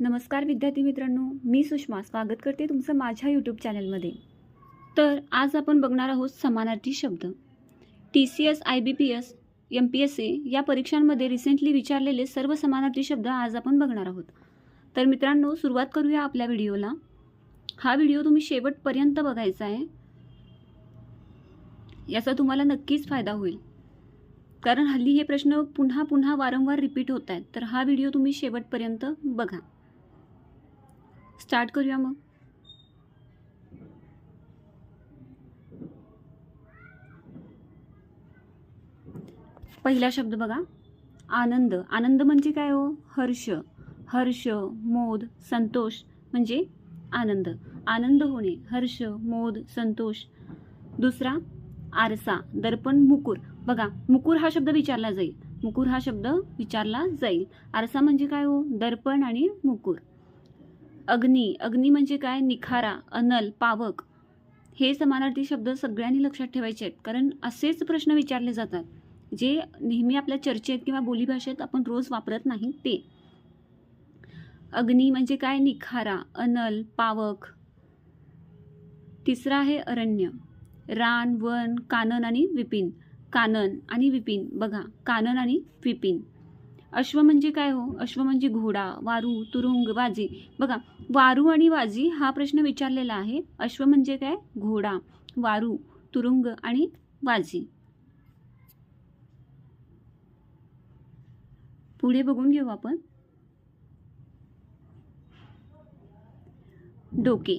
नमस्कार विद्यार्थी मित्रांनो मी सुषमा स्वागत करते तुमचं माझ्या यूट्यूब चॅनलमध्ये तर आज आपण बघणार आहोत समानार्थी शब्द. T C S I B P S M P S A या परीक्षांमध्ये रिसेंटली विचारलेले सर्व समानार्थी शब्द आज आपण बघणार आहोत. तर मित्रांनो सुरुवात करूया आपल्या व्हिडिओला. हा व्हिडिओ तुम्ही शेवटपर्यंत बघायचा आहे. याचा तुम्हाला नक्कीच फायदा होईल. कारण हल्ली हे प्रश्न पुन्हा पुन्हा वारंवार रिपीट होत आहेत. तर हा व्हिडिओ तुम्ही शेवटपर्यंत बघा. स्टार्ट करूया मग. पहिला शब्द बघा. आनंद. आनंद म्हणजे काय हो? हर्ष. हर्ष मोद संतोष म्हणजे आनंद. आनंद होणे हर्ष मोद संतोष. दुसरा आरसा. दर्पण मुकुर. बघा मुकुर हा शब्द विचारला जाईल. मुकुर हा शब्द विचारला जाईल. आरसा म्हणजे काय हो? दर्पण आणि मुकुर. अग्नी. अग्नी म्हणजे काय? निखारा अनल पावक. हे समानार्थी शब्द सगळ्यांनी लक्षात ठेवायचे आहेत. कारण असेच प्रश्न विचारले जातात जे नेहमी आपल्या चर्चेत किंवा बोलीभाषेत आपण रोज वापरत नाही ते. अग्नी म्हणजे काय? निखारा अनल पावक. तिसरा आहे अरण्य. रान वन कानन आणि विपिन. कानन आणि विपिन. बघा कानन आणि विपिन. अश्व म्हणजे काय हो? अश्व म्हणजे घोडा वारू तुरुंग वाजी बघा वारू आणि वाजी हा प्रश्न विचारलेला आहे. अश्व म्हणजे काय? घोडा वारू तुरुंग आणि वाजी पुढे बघून घेऊ आपण. डोके.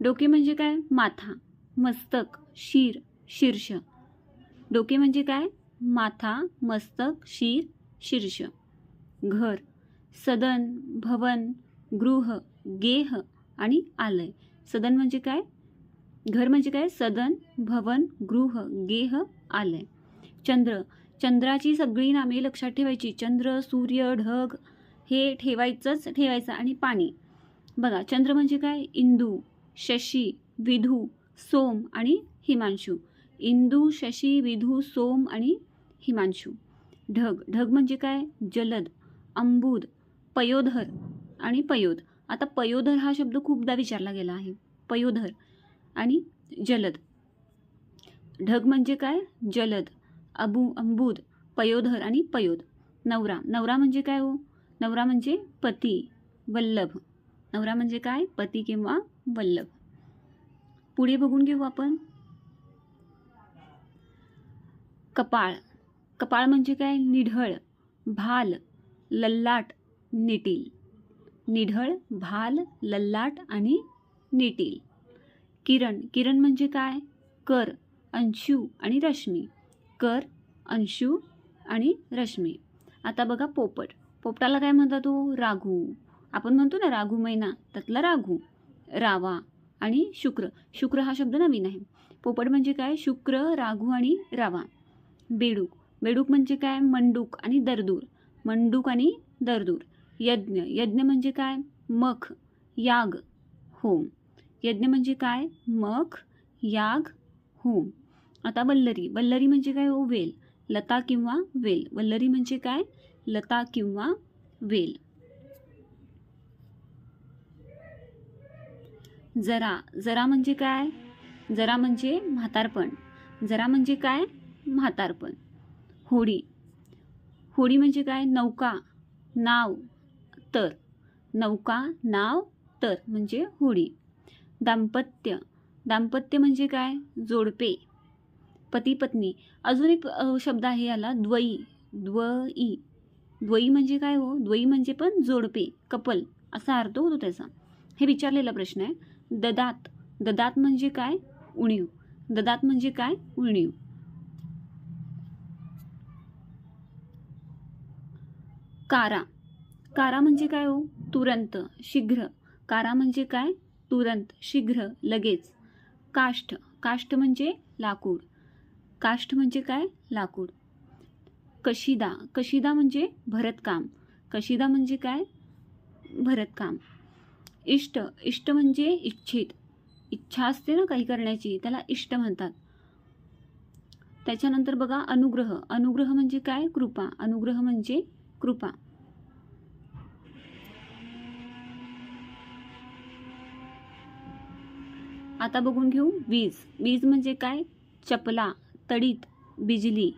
डोके म्हणजे काय? माथा मस्तक शिर शीर्ष. डोके म्हणजे काय? माथा मस्तक शिर शीर्ष. घर सदन भवन गृह गेह आणि आलय. सदन म्हणजे काय? घर म्हणजे काय? सदन भवन गृह गेह आलय. चंद्र चंद्राची सगळी नामे लक्षात ठेवायची. चंद्र सूर्य ढग हे ठेवायचंच ठेवायचं आणि पाणी. बघा चंद्र म्हणजे काय? इंदू शशी विधू सोम आणि हिमांशू. इंदू शशी विधू सोम आणि हिमांशू. ढग ढग म्हणजे काय? जलद. अंबुद पयोधर आणि पयोध. आता पयोधर हा शब्द खूपदा विचारला गेला आहे. पयोधर आणि जलद. ढग म्हणजे काय? जलद अबू अंबुद पयोधर आणि पयोध. नवरा. नवरा म्हणजे काय हो? नवरा म्हणजे पती वल्लभ. नवरा म्हणजे काय? पती किंवा वल्लभ. पुढे बघून घेऊ आपण. कपाळ. कपाळ म्हणजे काय? निढळ भाल. लल्लाट निटील. निढळ भाल लल्लाट आणि निटील. किरण किरण म्हणजे काय? कर अंशू आणि रश्मी. कर अंशू आणि रश्मी. आता बघा पोपट. पोपटाला काय म्हणतात तो राघू. आपण म्हणतो ना राघू मैना त्यातला राघू. रावा आणि शुक्र. शुक्र हा शब्द नवीन आहे. पोपट म्हणजे काय? शुक्र राघू आणि रावा. बेडूक. बेडूक म्हणजे काय? मंडूक आणि दरदूर. मंडूक आणि दरदूर. यज्ञ. यज्ञ म्हणजे काय? मख याग होम. यज्ञ म्हणजे काय? मख याग होम. आता वल्लरी. वल्लरी म्हणजे काय? हो वेल. लता किंवा वेल. वल्लरी म्हणजे काय? लता किंवा वेल. जरा. जरा म्हणजे काय? जरा म्हणजे म्हातारपण. जरा म्हणजे काय? म्हातारपण. होडी. होडी म्हणजे काय? नौका नाव तर. नौका नाव तर म्हणजे होडी. दाम्पत्य दाम्पत्य म्हणजे काय? जोडपे पती पत्नी अजून एक शब्द आहे याला द्वई द्वई द्वई म्हणजे काय हो? द्वई म्हणजे पण जोडपे कपल असा अर्थ होतो त्याचा. हे विचारलेला प्रश्न आहे. ददात ददात म्हणजे काय? उणीव. ददात म्हणजे काय? उणीव. कारा. कारा म्हणजे काय हो? तुरंत शीघ्र. कारा म्हणजे काय? तुरंत शीघ्र लगेच. काष्ठ. काष्ठ म्हणजे लाकूड. काष्ठ म्हणजे काय? लाकूड. कशिदा. कशिदा म्हणजे भरतकाम. कशिदा म्हणजे काय? भरतकाम. इष्ट. इष्ट म्हणजे इच्छित. इच्छा असते ना काही करण्याची त्याला इष्ट म्हणतात. त्याच्यानंतर बघा अनुग्रह. अनुग्रह म्हणजे काय? कृपा. अनुग्रह म्हणजे कृपा. आता बघून घेऊ. वीज. वीज म्हणजे काय? चपला तडीत बिजली.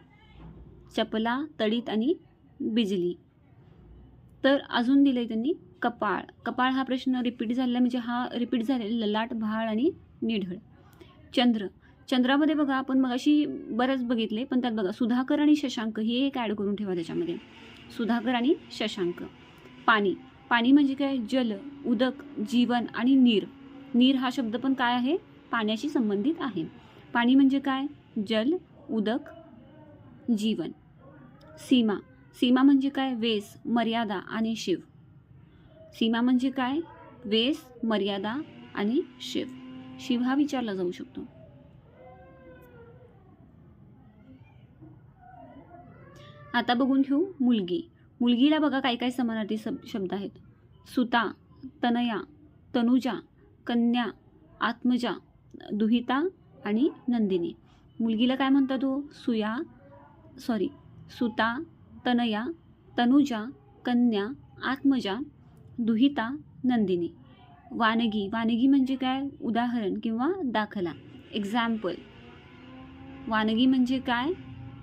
चपला तडीत आणि बिजली. तर अजून दिलं आहे त्यांनी कपाळ. कपाळ हा प्रश्न रिपीट झालेला म्हणजे हा रिपीट झालेला ललाट भाळ आणि निढळ. चंद्र. चंद्रामध्ये बघा आपण मग अशी बरंच बघितले पण त्यात बघा सुधाकर आणि शशांक हे एक ॲड करून ठेवा त्याच्यामध्ये. सुधाकर आणि शशांक. पाणी. पाणी म्हणजे काय? जल उदक जीवन आणि नीर. नीर हा शब्द पण काय आहे? पाण्याशी संबंधित आहे. पाणी म्हणजे काय? जल उदक जीवन. सीमा. सीमा म्हणजे काय? वेस मर्यादा आणि शिव. सीमा म्हणजे काय? वेस मर्यादा आणि शिव. शिव हा विचारला जाऊ शकतो. आता बघून घेऊ मुलगी. मुलगीला बघा काय काय समानार्थी सब शब्द आहेत. सुता तनया तनुजा कन्या आत्मजा दुहिता आणि नंदिनी. मुलगीला काय म्हणतात तो सुया सॉरी सुता तनया तनुजा कन्या आत्मजा दुहिता नंदिनी. वानगी वानगी म्हणजे काय? उदाहरण किंवा दाखला. एक्झाम्पल वानगी म्हणजे काय?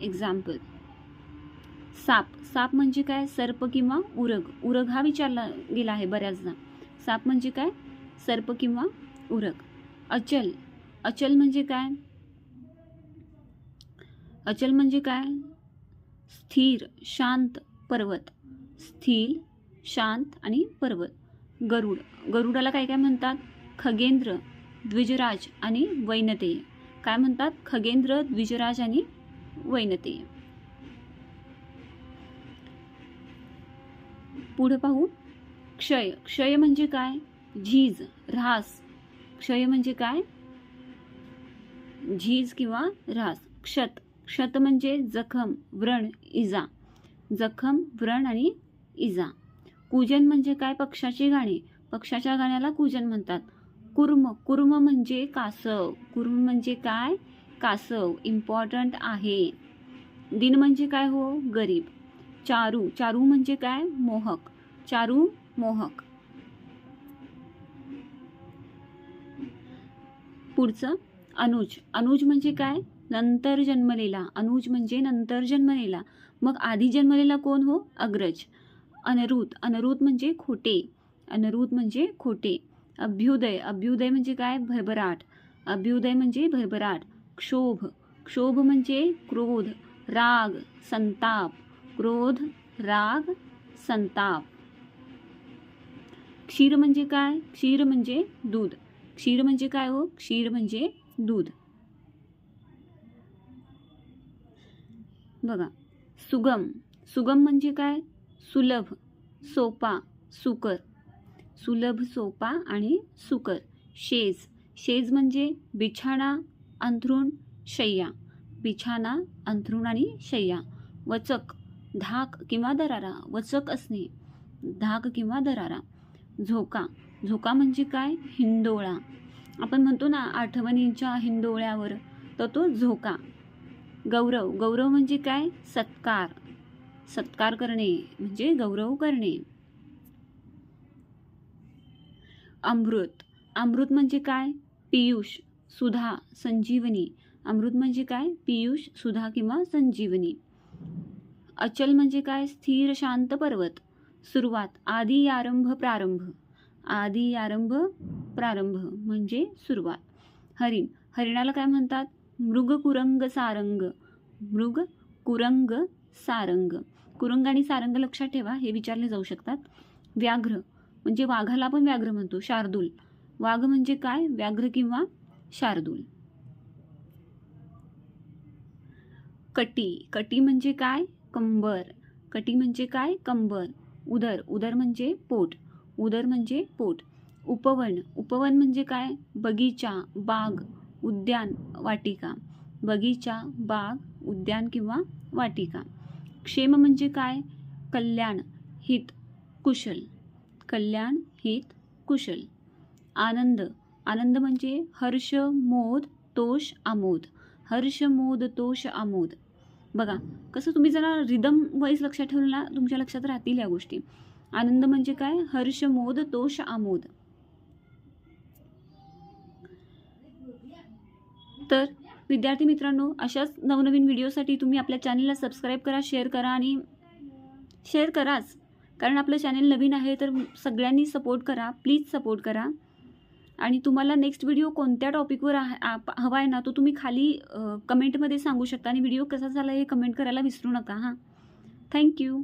एक्झाम्पल साप. साप म्हणजे काय? सर्प किंवा उरग. उरग हा विचारला गेला आहे बऱ्याचदा. साप म्हणजे काय? सर्प किंवा उरग. अचल. अचल म्हणजे काय? अचल म्हणजे काय? स्थिर शांत पर्वत. स्थिर शांत आणि पर्वत. गरुड. गरुडाला काय काय म्हणतात? खगेंद्र द्विजराज आणि वैनतेय. काय म्हणतात? खगेंद्र द्विजराज आणि वैनतेय. पुढे पाहू. क्षय क्षय म्हणजे काय? झीज ऱ्हास. क्षय म्हणजे काय? झीज किंवा ऱ्हास. क्षत क्षत म्हणजे जखम व्रण इजा. जखम व्रण आणि इजा. कुजन म्हणजे काय? पक्षाची गाणी. पक्षाच्या गाण्याला कुजन म्हणतात. कुर्म कुर्म म्हणजे कासव. कुर्म म्हणजे काय? कासव. इम्पॉर्टंट आहे. दिन म्हणजे काय हो? गरीब. चारू. चारू म्हणजे काय? मोहक. चारू मोहक. पुढचं अनुज. अनुज म्हणजे काय? नंतर जन्मलेला. अनुज म्हणजे नंतर जन्मलेला. मग आधी जन्मलेला कोण हो? अग्रज. अनरुत. अनरुत म्हणजे खोटे. अनरूत म्हणजे खोटे. अभ्युदय. अभ्युदय म्हणजे काय? भरभराट. अभ्युदय म्हणजे भरभराट. क्षोभ. क्षोभ म्हणजे क्रोध. राग. संताप. क्रोध राग संताप. क्षीर म्हणजे काय? क्षीर म्हणजे दूध. क्षीर म्हणजे काय हो? क्षीर म्हणजे दूध. बघा सुगम. सुगम म्हणजे काय? सुलभ सोपा सुकर. सुलभ सोपा आणि सुकर. शेज. शेज म्हणजे बिछाणा अंथरूण शय्या. बिछाणा अंथरूण आणि शय्या. वचक. धाक किंवा दरारा वचक असणे. धाक किंवा दरारा. झोका. झोका म्हणजे काय? हिंदोळा आपण म्हणतो ना आठवणींच्या हिंदोळ्यावर तर तो झोका. गौरव. गौरव म्हणजे काय? सत्कार. सत्कार करणे म्हणजे गौरव करणे. अमृत. अमृत म्हणजे काय? पियुष सुधा संजीवनी. अमृत म्हणजे काय? पियुष सुधा किंवा संजीवनी. अचल म्हणजे काय? स्थिर शांत पर्वत. सुरुवात आदी आरंभ प्रारंभ. आदी आरंभ प्रारंभ म्हणजे सुरुवात. हरिण. हरिणाला काय म्हणतात? मृग कुरंग सारंग. मृग कुरंग सारंग. कुरंग आणि सारंग लक्षात ठेवा हे विचारले जाऊ शकतात. व्याघ्र म्हणजे वाघाला पण व्याघ्र म्हणतो शार्दूल. वाघ म्हणजे काय? व्याघ्र किंवा शार्दूल. कटी. कटी म्हणजे काय? कंबर. कटी म्हणजे काय? कंबर. उदर. उदर म्हणजे पोट. उदर म्हणजे पोट. उपवन. उपवन म्हणजे काय? बगीचा बाग उद्यान वाटिका. बगीचा बाग उद्यान किंवा वाटिका. क्षेम म्हणजे काय? कल्याण हित कुशल. कल्याण हित कुशल. आनंद. आनंद म्हणजे हर्ष मोद तोष आमोद. हर्ष मोद तोष आमोद. बघा कसं तुम्ही जरा रिदम वाईज लक्षात ठेवलं ना तुमच्या लक्षात राहतील या गोष्टी. आनंद म्हणजे काय? हर्ष मोद तोष आमोद. तर विद्यार्थी मित्रांनो अशाच नवनवीन व्हिडिओसाठी तुम्ही आपल्या चॅनलला सबस्क्राईब करा शेअर करा आणि शेअर कराच. कारण आपलं चॅनल नवीन आहे तर सगळ्यांनी सपोर्ट करा. प्लीज सपोर्ट करा. आणि तुम्हाला नेक्स्ट व्हिडिओ कोणत्या टॉपिकवर हवा आहे ना तो तुम्ही खाली कमेंटमध्ये सांगू शकता. आणि व्हिडिओ कसा झाला हे कमेंट करायला विसरू नका हां. थँक्यू